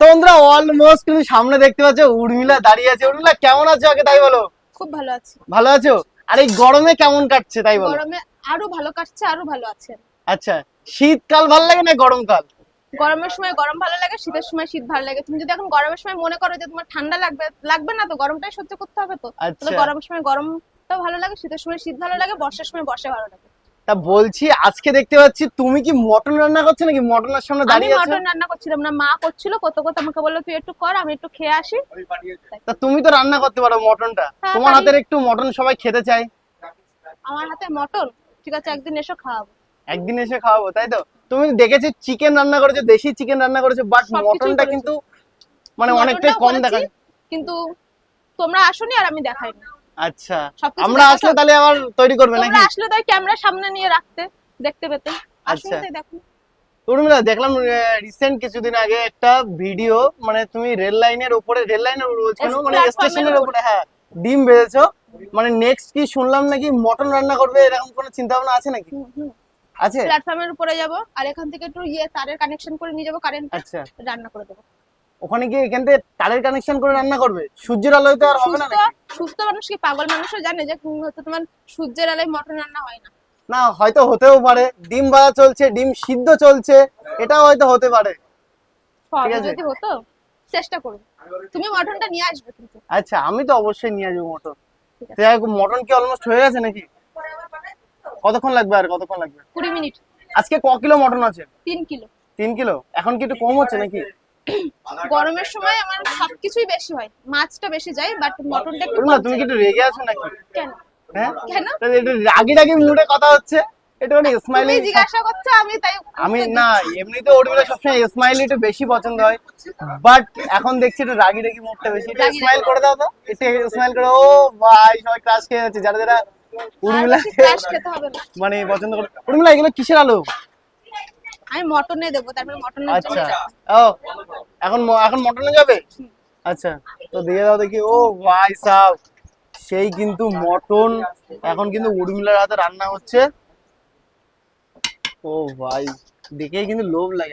তো বন্ধুরা অলমোস্ট তুমি সামনে দেখতে পাচ্ছ উর্মিলা দাঁড়িয়ে আছে। উর্মিলা কেমন আছো আগে? তাই বলো। খুব ভালো আছি। ভালো আছো? আর এই গরমে কেমন কাটছে তাই বলো। গরমে আরও ভালো কাটছে আরও ভালো আছে। আচ্ছা শীতকাল ভালো লাগে না গরমকাল? গরমের সময় গরম ভালো লাগে শীতের সময় শীত ভালো লাগে। তুমি যদি এখন গরমের সময় মনে করো যে তোমার ঠান্ডা লাগবে লাগবে না তো? গরমটাই সহ্য করতে হবে তো? তাহলে আচ্ছা। গরমের সময় গরমটাও ভালো লাগে শীতের সময় শীত ভালো লাগে বর্ষার সময় বর্ষা ভালো লাগে। তা বলছি আজকে দেখতে পাচ্ছি তুমি কি মটন রান্না করছ নাকি মটনের সামনে দাঁড়িয়ে আছো? মটন রান্না করছিলাম না মা করছিল কত কত আমাকে বলল তুই একটু কর আমি একটু খেয়ে আসি। তা তুমি তো রান্না করতে পারো মটনটা। হ্যাঁ, তোমার। হাতের একটু মটন সবাই খেতে চায়। আমার হাতে মটন? ঠিক আছে একদিন এসো খাওয়াবো। একদিন এসে খাওয়াবো তাই তো? তুমি দেখেছ চিকেন রান্না করেছ দেশি চিকেন রান্না করেছ বাট মটনটা কিন্তু মানে অনেকটাই কম করেছি, দেখা যায়। কিন্তু তোমরা আসোনি আর আমি দেখাইনি। আচ্ছা। আমরা আসলে তাহলে আবার তৈরি করবে নাকি? আসলে তাই ক্যামেরা সামনে নিয়ে রাখতে দেখতে পেতে। আচ্ছা। তাই দেখো। উর্মিলা দেখলাম রিসেন্ট কিছুদিন আগে একটা ভিডিও মানে তুমি রেল লাইনের উপরে রেল লাইনের বলছো মানে স্টেশনের উপরে। হ্যাঁ ডিম বেজেছো মানে নেক্সট কি শুনলাম নাকি মটন রান্না করবে এরকম কোনো চিন্তা ভাবনা আছে নাকি? আছে? প্ল্যাটফর্মের উপরে যাব আর এখান থেকে একটু ইয়ে তারের কানেকশন করে নিয়ে যাব কারেন্ট আচ্ছা। রান্না করে দেবো। ওখানে গিয়ে এখান থেকে তারের কানেকশন করে রান্না করবে? সূর্যের আলোয় তো আর হবে না সুস্থ মানুষ কি পাগল মানুষও জানে যে হচ্ছে তোমার সূর্যের আলোয় মটন রান্না হয় না? না হয়তো হতেও পারে। ডিম ভাজা চলছে ডিম সিদ্ধ চলছে এটাও হয়তো হতে পারে। সবই আছে। যদি হতো চেষ্টা করো তুমি মটনটা নিয়ে আসবে কিন্তু। আচ্ছা আমি তো অবশ্যই নিয়ে আসব মটন। ঠিক মটন কি অলমোস্ট হয়ে গেছে নাকি? কতক্ষণ লাগবে আর কতক্ষণ লাগবে? কুড়ি মিনিট। আজকে ক কিলো মটন আছে? তিন কিলো। তিন কিলো? এখন কি একটু কম হচ্ছে নাকি? গরমের সময় আমার সবকিছুই বেশি হয় মাছটা বেশি যায় বাট মটনটা একটু না তুমি কি একটু রেগে আছো নাকি? কেন? হ্যাঁ? কেন? একটু রাগি রাগি মুডে কথা হচ্ছে একটু মানে স্মাইলি জিজ্ঞাসা করছ আমি তাই আমি না। এমনিতে উর্মিলা সবসময় স্মাইলি একটু বেশি পছন্দ হয় বাট এখন দেখছি একটু রাগি রাগি মুডটা বেশি। একটু স্মাইল করে দাও তো একটু স্মাইল করে ও ভাই সবাই ক্রাশ খেয়ে যাচ্ছে যারা যারা উর্মিলা মানে পছন্দ করে উর্মিলা এগুলো কিসের আলু? আমি মটনে দেবো তারপরে মটনের আচ্ছা। ও এখন এখন মটনে যাবে? আচ্ছা তো দিয়ে দাও দেখি। ও ভাই সাহ সেই কিন্তু মটন। এখন কিন্তু উর্মিলার হাতে রান্না হচ্ছে। ও ভাই, দেখেই কিন্তু লোভ লাগে।